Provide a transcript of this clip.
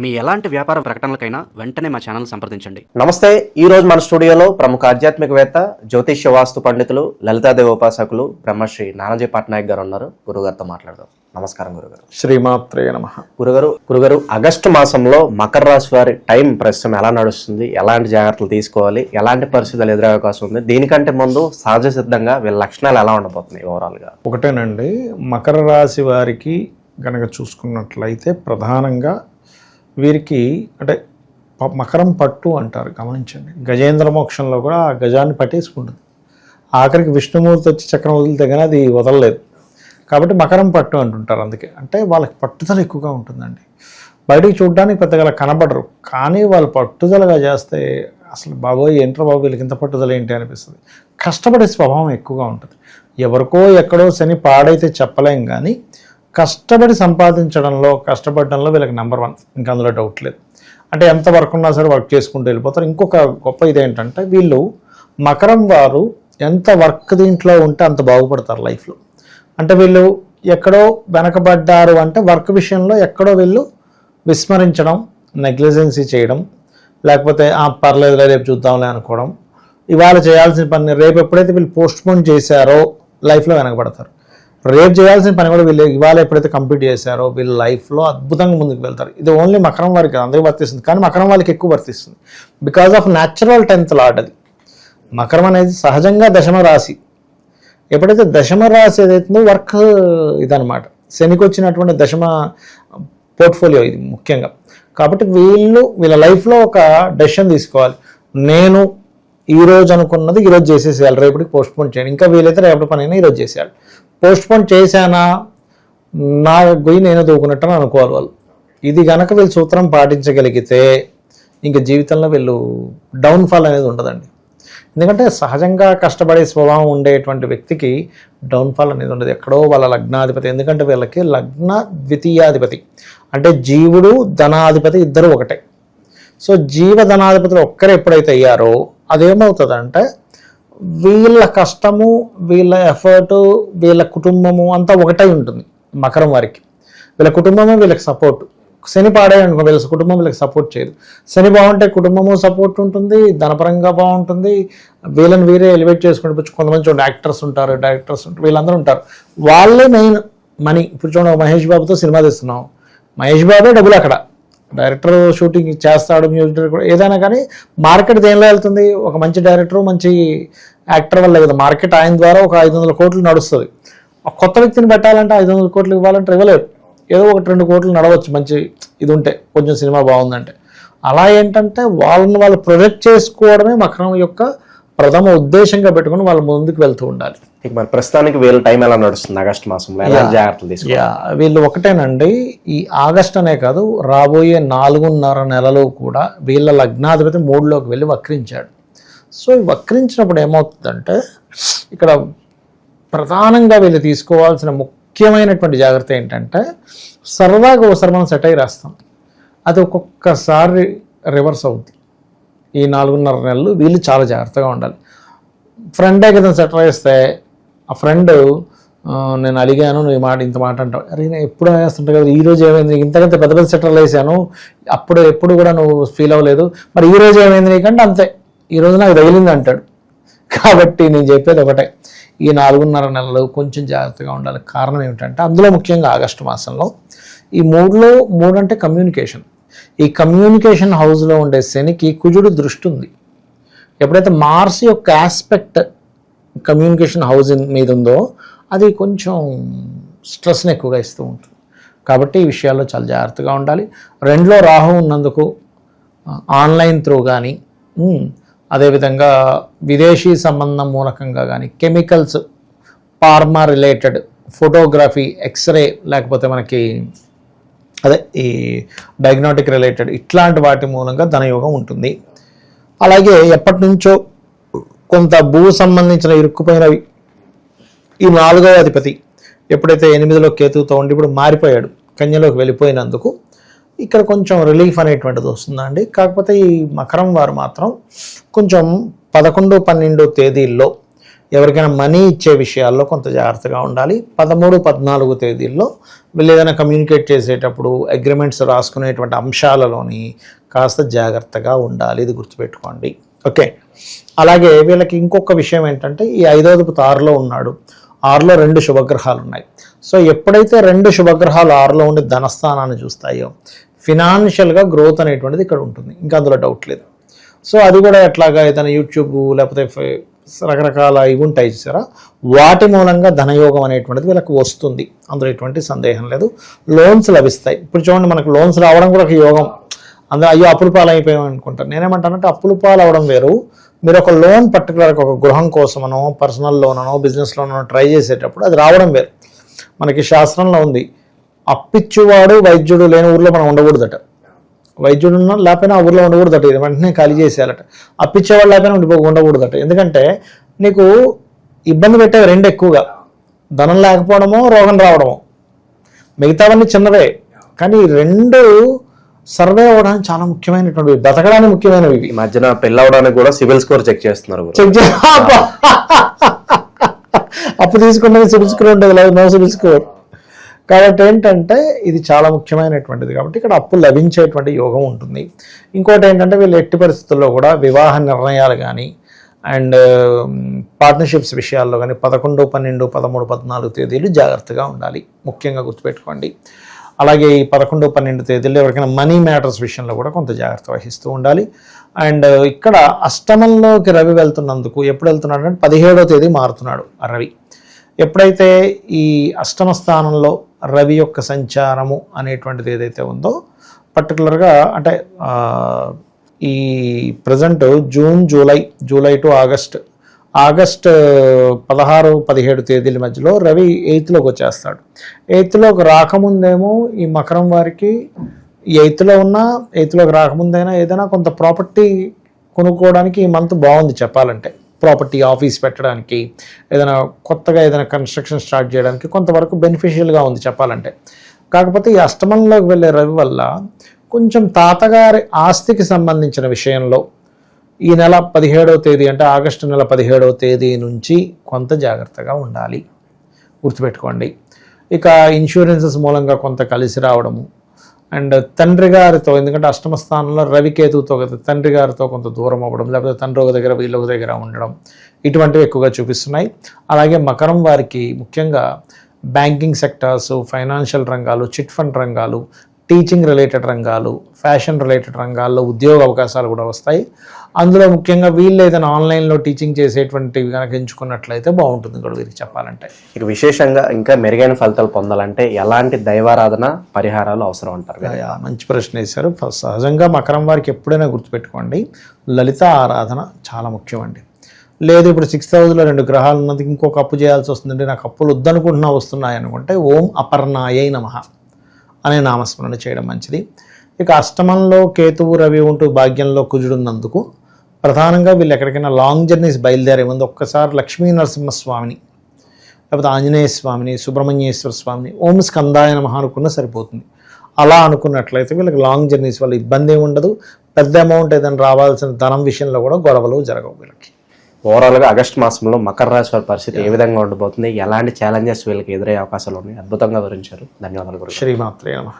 మీ ఎలాంటి వ్యాపార ప్రకటనలకైనా వెంటనే మా ఛానల్ సంప్రదించండి. నమస్తే ఈ రోజు మన స్టూడియోలో ప్రముఖ ఆధ్యాత్మికవేత్త జ్యోతిష్య వాస్తు పండితులు లలితాదేవి ఉపాసకులు బ్రహ్మశ్రీ నానాజీ పట్నాయక్ గారు ఉన్నారు. గురుగారితో మాట్లాడదాం. నమస్కారం గురుగారు. శ్రీమాత్రే నమ. గురుగారు గురుగారు ఆగస్టు మాసంలో మకర రాశి వారి టైం ప్రస్తుతం ఎలా నడుస్తుంది? ఎలాంటి జాగ్రత్తలు తీసుకోవాలి? ఎలాంటి పరిస్థితులు ఎదురయ్యే అవకాశం ఉంది? దీనికంటే ముందు సహజ సిద్ధంగా వీళ్ళ లక్షణాలు ఎలా ఉండబోతున్నాయి ఓవరాల్గా ఒకటేనండి మకర రాశి వారికి కనుక చూసుకున్నట్లయితే ప్రధానంగా వీరికి అంటే మకరం పట్టు అంటారు గమనించండి. గజేంద్ర మోక్షంలో కూడా ఆ గజాన్ని పట్టేసుకుంటుంది. ఆఖరికి విష్ణుమూర్తి వచ్చి చక్రం వదిలితే కానీ అది వదలలేదు. కాబట్టి మకరం పట్టు అంటుంటారు అందుకే. అంటే వాళ్ళకి పట్టుదల ఎక్కువగా ఉంటుందండి. బయటికి చూడడానికి పెద్దగా కనబడరు. కానీ వాళ్ళు పట్టుదలగా చేస్తే అసలు బాబోయ్ ఏంట్రా బాబు వీళ్ళకి ఇంత పట్టుదల ఏంటి అనిపిస్తుంది. కష్టపడే స్వభావం ఎక్కువగా ఉంటుంది. ఎవరికో ఎక్కడో శని పాడైతే చెప్పలేం కానీ కష్టపడి సంపాదించడంలో కష్టపడడంలో వీళ్ళకి నెంబర్ వన్ ఇంకా అందులో డౌట్ లేదు. అంటే ఎంత వర్క్ ఉన్నా సరే వర్క్ చేసుకుంటూ వెళ్ళిపోతారు. ఇంకొక గొప్ప ఇదేంటంటే వీళ్ళు మకరం వారు ఎంత వర్క్ దీంట్లో ఉంటే అంత బాగుపడతారు లైఫ్లో అంటే వీళ్ళు ఎక్కడో వెనకబడ్డారు అంటే వర్క్ విషయంలో ఎక్కడో వీళ్ళు విస్మరించడం నెగ్లిజెన్సీ చేయడం లేకపోతే "ఆ, పర్లేదులే రేపు చూద్దాంలే అనుకోవడం. ఇవాళ చేయాల్సిన పని రేపు ఎప్పుడైతే వీళ్ళు పోస్ట్పోన్ చేశారో లైఫ్లో వెనకబడతారు. రేపు చేయాల్సిన పని కూడా వీళ్ళు ఇవాళ ఎప్పుడైతే కంప్లీట్ చేశారో వీళ్ళ లైఫ్లో అద్భుతంగా ముందుకు వెళ్తారు. ఇది ఓన్లీ మకరం వారికి అందరికీ వర్తిస్తుంది. కానీ మకరం వాళ్ళకి ఎక్కువ వర్తిస్తుంది. Because of natural tenth lord అది. మకరం అనేది సహజంగా దశమ రాశి. ఎప్పుడైతే దశమ రాశి ఏదైతుందో వర్క్ ఇదనమాట శనికి వచ్చినటువంటి దశమ పోర్ట్ఫోలియో ఇది ముఖ్యంగా. కాబట్టి వీళ్ళు వీళ్ళ లైఫ్లో ఒక డెసిషన్ తీసుకోవాలి. నేను ఈ రోజు అనుకున్నది ఈరోజు చేసేసేయాలి. రేపటికి పోస్ట్పోన్ చేయాలి చేయండి. ఇంకా వీలైతే రేపటి పని అయినా ఈరోజు చేసేయాలి. పోస్ట్ పోన్ చేశానా? నా గొయ్యి నేను దూకున్నట్టు అని అనుకోవాలి వాళ్ళు. ఇది గనక వీళ్ళు సూత్రం పాటించగలిగితే ఇంకా జీవితంలో వీళ్ళు డౌన్ఫాల్ అనేది ఉండదండి. ఎందుకంటే సహజంగా కష్టపడే స్వభావం ఉండేటువంటి వ్యక్తికి డౌన్ఫాల్ అనేది ఉండదు. ఎక్కడో వాళ్ళ లగ్నాధిపతి. ఎందుకంటే వీళ్ళకి లగ్న ద్వితీయాధిపతి. అంటే జీవుడు ధనాధిపతి ఇద్దరు ఒకటే. సో జీవ ధనాధిపతులు ఒక్కరు ఎప్పుడైతే అయ్యారో అదేమవుతుందంటే వీళ్ళ కష్టము వీళ్ళ ఎఫర్టు వీళ్ళ కుటుంబము అంతా ఒకటై ఉంటుంది మకరం వారికి. వీళ్ళ కుటుంబము వీళ్ళకి సపోర్ట్ శని పాడాయి అనుకో వీళ్ళ కుటుంబం వీళ్ళకి సపోర్ట్ చేయదు. శని బాగుంటే కుటుంబము సపోర్ట్ ఉంటుంది ధనపరంగా బాగుంటుంది. వీళ్ళని వీరే ఎలివేట్ చేసుకుంటూ కొంతమంది చూడండి యాక్టర్స్ ఉంటారు డైరెక్టర్స్ ఉంటారు వీళ్ళందరూ ఉంటారు. వాళ్ళే మెయిన్ మనీ ఇప్పుడు చూడండి మహేష్ బాబుతో సినిమా తీస్తున్నాం. మహేష్ బాబే డబ్బులు అక్కడ. డైరెక్టర్ షూటింగ్ చేస్తాడు మ్యూజిక్ డైరెక్టర్ ఏదైనా కానీ మార్కెట్ దేనిలో వెళ్తుంది? ఒక మంచి డైరెక్టర్ మంచి యాక్టర్ వల్ల కదా. మార్కెట్ ఆయన ద్వారా ఒక ఐదు వందల కోట్లు నడుస్తుంది. ఒక కొత్త వ్యక్తిని పెట్టాలంటే ఐదు వందల కోట్లు ఇవ్వాలంటే ఇవ్వలేరు. ఏదో ఒకటి రెండు కోట్లు నడవచ్చు మంచి ఇది ఉంటే కొంచెం సినిమా బాగుందంటే. అలా ఏంటంటే వాళ్ళని వాళ్ళు ప్రొజెక్ట్ చేసుకోవడమే మకరం యొక్క ప్రథమ ఉద్దేశంగా పెట్టుకుని వాళ్ళు ముందుకు వెళ్తూ ఉండాలి. ఇక మరి ప్రస్తుతానికి వీళ్ళ టైం ఎలా నడుస్తుంది ఆగస్టు మాసంలో? ఎలాంటి జాగ్రత్తలు వీళ్ళు ఒకటేనండి ఈ ఆగస్ట్ అనే కాదు రాబోయే నాలుగున్నర నెలలు కూడా వీళ్ళ లగ్నాధిపతి మూడులోకి వెళ్ళి వక్రించాడు. సో ఈ వక్రించినప్పుడు ఏమవుతుందంటే ఇక్కడ ప్రధానంగా వీళ్ళు తీసుకోవాల్సిన ముఖ్యమైనటువంటి జాగ్రత్త ఏంటంటే సరదాగా ఒకసారి మనం సెట్ అయి రాస్తాం అది ఒక్కొక్కసారి రివర్స్ అవుద్ది. ఈ నాలుగున్నర నెలలు వీళ్ళు చాలా జాగ్రత్తగా ఉండాలి. ఫ్రెండే కదా సెటర్ వేస్తే ఆ ఫ్రెండ్ నేను అడిగాను నువ్వు ఈ మాట ఇంత మాట అంటావు. అరే నేను ఎప్పుడు వేస్తుంటా కదా ఈ రోజు ఏమైంది? ఇంతకంత ఇంతకంటే పెద్ద పెద్ద సెటర్లు వేసాను అప్పుడు ఎప్పుడు కూడా నువ్వు ఫీల్ అవ్వలేదు. మరి ఈ రోజు ఏమైంది నీకంటే అంతే. ఈ రోజు నాకు తగిలింది అంటాడు. కాబట్టి నేను చెప్పేది ఒకటే. ఈ నాలుగున్నర నెలలు కొంచెం జాగ్రత్తగా ఉండాలి. కారణం ఏమిటంటే అందులో ముఖ్యంగా ఆగస్టు మాసంలో ఈ మూడులో మూడు అంటే కమ్యూనికేషన్ ఈ కమ్యూనికేషన్ హౌస్లో ఉండే శనికి కుజుడు దృష్టి ఉంది. ఎప్పుడైతే మార్స్ యొక్క ఆస్పెక్ట్ కమ్యూనికేషన్ హౌస్ మీద ఉందో అది కొంచెం స్ట్రెస్ని ఎక్కువగా ఇస్తూ ఉంటుంది. కాబట్టి ఈ విషయాల్లో చాలా జాగ్రత్తగా ఉండాలి. రెండులో రాహు ఉన్నందుకు ఆన్లైన్ త్రూ కానీ అదేవిధంగా విదేశీ సంబంధం మూలకంగా కానీ chemicals pharma related photography xray లేకపోతే మనకి అదే ఈ డయాగ్నోటిక్ రిలేటెడ్ ఇట్లాంటి వాటి మూలంగా ధనయోగం ఉంటుంది. అలాగే ఎప్పటి నుంచో కొంత భూ సంబంధించిన ఇరుక్కుపోయినవి. ఈ నాలుగవ అధిపతి ఎప్పుడైతే ఎనిమిదిలో కేతువుతో ఉండి ఇప్పుడు మారిపోయాడు కన్యలోకి వెళ్ళిపోయినందుకు ఇక్కడ కొంచెం రిలీఫ్ అనేటువంటిది వస్తుందండి కాకపోతే ఈ మకరం వారు మాత్రం కొంచెం పదకొండు పన్నెండు తేదీల్లో ఎవరికైనా మనీ ఇచ్చే విషయాల్లో కొంత జాగ్రత్తగా ఉండాలి. పదమూడు పద్నాలుగు తేదీల్లో వీళ్ళు ఏదైనా కమ్యూనికేట్ చేసేటప్పుడు అగ్రిమెంట్స్ రాసుకునేటువంటి అంశాలలోని కాస్త జాగ్రత్తగా ఉండాలి. ఇది గుర్తుపెట్టుకోండి. ఓకే. అలాగే వీళ్ళకి ఇంకొక విషయం ఏంటంటే ఈ ఐదోదపు ఆరులో ఉన్నాడు. ఆరులో రెండు శుభగ్రహాలు ఉన్నాయి సో ఎప్పుడైతే రెండు శుభగ్రహాలు ఆరులో ఉండి ధనస్థానాన్ని చూస్తాయో ఫినాన్షియల్గా గ్రోత్ అనేటువంటిది ఇక్కడ ఉంటుంది. ఇంకా అందులో డౌట్ లేదు. సో అది కూడా ఎట్లాగా ఏదైనా యూట్యూబ్ లేకపోతే రకరకాల ఇవి ఉంటాయి చూసారా? వాటి మూలంగా ధనయోగం అనేటువంటిది వీళ్ళకి వస్తుంది. అందులో ఎటువంటి సందేహం లేదు. లోన్స్ లభిస్తాయి. ఇప్పుడు చూడండి మనకు లోన్స్ రావడం కూడా ఒక యోగం. అందులో అయ్యో అప్పుల పాలు అయిపోయాం అనుకుంటారు. నేనేమంటానంటే అప్పుల పాలు అవడం వేరు. మీరు ఒక లోన్ పర్టికులర్గా ఒక గృహం కోసమనో పర్సనల్ లోన్ అనో బిజినెస్ లోన్ అనో ట్రై చేసేటప్పుడు అది రావడం వేరు. మనకి శాస్త్రంలో ఉంది. అప్పిచ్చువాడు వైద్యుడు లేని ఊర్లో మనం ఉండకూడదట. వైద్యుడు ఉన్నా లేకపోయినా ఆ ఊర్లో ఉండకూడదట. ఇది వెంటనే ఖాళీ చేసేయాలట. అప్పిచ్చేవాడు లేకపోయినా ఉండిపో ఉండకూడదట. ఎందుకంటే నీకు ఇబ్బంది పెట్టేవి రెండు ఎక్కువగా. ధనం లేకపోవడమో రోగం రావడమో. మిగతావన్నీ చిన్నవే. కానీ రెండు సర్వే అవ్వడానికి చాలా ముఖ్యమైనటువంటివి. బతకడానికి ముఖ్యమైనవి ఈ మధ్యన పెళ్ళవడానికి కూడా సివిల్ స్కోర్ చెక్ చేస్తున్నారు. చెక్ చే! అప్పు తీసుకుంటే సిబిల్ స్కోర్ ఉంటుంది లేదు. No CIBIL score. కాబట్టి ఏంటంటే ఇది చాలా ముఖ్యమైనటువంటిది కాబట్టి ఇక్కడ అప్పు లభించేటువంటి యోగం ఉంటుంది. ఇంకోటి ఏంటంటే వీళ్ళు ఎట్టి పరిస్థితుల్లో కూడా వివాహ నిర్ణయాలు కానీ అండ్ పార్ట్నర్షిప్స్ విషయాల్లో కానీ పదకొండు పన్నెండు పదమూడు పద్నాలుగు తేదీలు జాగ్రత్తగా ఉండాలి. ముఖ్యంగా గుర్తుపెట్టుకోండి. అలాగే ఈ పదకొండు పన్నెండు తేదీల్లో ఎవరికైనా మనీ మ్యాటర్స్ విషయంలో కూడా కొంత జాగ్రత్త వహిస్తూ ఉండాలి. అండ్ ఇక్కడ అష్టమంలోకి రవి వెళ్తున్నందుకు ఎప్పుడు వెళ్తున్నాడు అంటే పదిహేడో తేదీ మారుతున్నాడు రవి. ఎప్పుడైతే ఈ అష్టమ స్థానంలో రవి యొక్క సంచారము అనేటువంటిది ఏదైతే ఉందో పర్టికులర్గా అంటే ఈ present June July July to August August పదహారు పదిహేడు తేదీల మధ్యలో రవి ఎయిత్లోకి వచ్చేస్తాడు. ఎయిత్లోకి రాకముందేమో ఈ మకరం వారికి ఎయిత్లో ఉన్న ఎయిత్లోకి రాకముందైనా ఏదైనా కొంత ప్రాపర్టీ కొనుక్కోవడానికి ఈ మంత్ బాగుంది చెప్పాలంటే. ప్రాపర్టీ ఆఫీస్ పెట్టడానికి ఏదైనా కొత్తగా ఏదైనా కన్స్ట్రక్షన్ స్టార్ట్ చేయడానికి కొంతవరకు బెనిఫిషియల్గా ఉంది చెప్పాలంటే. కాకపోతే ఈ అష్టమంలోకి వెళ్ళే రవి వల్ల కొంచెం తాతగారి ఆస్తికి సంబంధించిన విషయంలో ఈ నెల పదిహేడవ తేదీ అంటే ఆగస్టు నెల పదిహేడవ తేదీ నుంచి కొంత జాగ్రత్తగా ఉండాలి. గుర్తుపెట్టుకోండి. ఇక ఇన్సూరెన్సెస్ మూలంగా కొంత కలిసి రావడము అండ్ తండ్రి గారితో ఎందుకంటే అష్టమ స్థానంలో రవికేతుతో కదా తండ్రి గారితో కొంత దూరం అవ్వడం లేకపోతే తండ్రి ఒక దగ్గర వీళ్ళ ఒక దగ్గర ఉండడం ఇటువంటివి ఎక్కువగా చూపిస్తున్నాయి. అలాగే మకరం వారికి ముఖ్యంగా బ్యాంకింగ్ సెక్టార్స్ ఫైనాన్షియల్ రంగాలు చిట్ ఫండ్ రంగాలు టీచింగ్ రిలేటెడ్ రంగాలు ఫ్యాషన్ రిలేటెడ్ రంగాల్లో ఉద్యోగ అవకాశాలు కూడా వస్తాయి. అందులో ముఖ్యంగా వీళ్ళు ఏదైనా ఆన్లైన్లో టీచింగ్ చేసేటువంటివి కనుక ఎంచుకున్నట్లయితే బాగుంటుంది కూడా వీరికి చెప్పాలంటే. ఇక విశేషంగా ఇంకా మెరుగైన ఫలితాలు పొందాలంటే ఎలాంటి దైవారాధన పరిహారాలు అవసరం అంటారు మంచి ప్రశ్న వేశారు. సహజంగా మకరం వారికి ఎప్పుడైనా గుర్తుపెట్టుకోండి లలిత ఆరాధన చాలా ముఖ్యమండి. లేదు ఇప్పుడు సిక్స్త్ హౌస్లో రెండు గ్రహాలు ఉన్నది ఇంకొక అప్పు చేయాల్సి వస్తుందండి నాకు అప్పులు వద్దనుకుంటున్నా వస్తున్నాయి అనుకుంటే ఓం అపర్ణాయై నమః. అనే నామస్మరణ చేయడం మంచిది. ఇక అష్టమంలో కేతువు రవి ఉంటూ భాగ్యంలో కుజుడున్నందుకు ప్రధానంగా వీళ్ళు ఎక్కడికైనా లాంగ్ జర్నీస్ బయలుదేరే ముందు ఒక్కసారి లక్ష్మీ నరసింహస్వామిని లేకపోతే ఆంజనేయ స్వామిని సుబ్రహ్మణ్యేశ్వర స్వామిని ఓం స్కందాయ నమః అనుకున్న సరిపోతుంది. అలా అనుకున్నట్లయితే వీళ్ళకి లాంగ్ జర్నీస్ వల్ల ఇబ్బంది ఏమి ఉండదు. పెద్ద అమౌంట్ ఏదైనా రావాల్సిన ధనం విషయంలో కూడా గొడవలు జరగవు వీళ్ళకి. ఓవరాల్గా ఆగస్ట్ మాసంలో మకర రాశి వారి పరిస్థితి ఏ విధంగా ఉండబోతుంది ఎలాంటి ఛాలెంజెస్ వీళ్ళకి ఎదురయ్యే అవకాశాలు ఉన్నాయి? అద్భుతంగా వివరించారు. ధన్యవాదాలు గురు శ్రీమాత్రే నమ.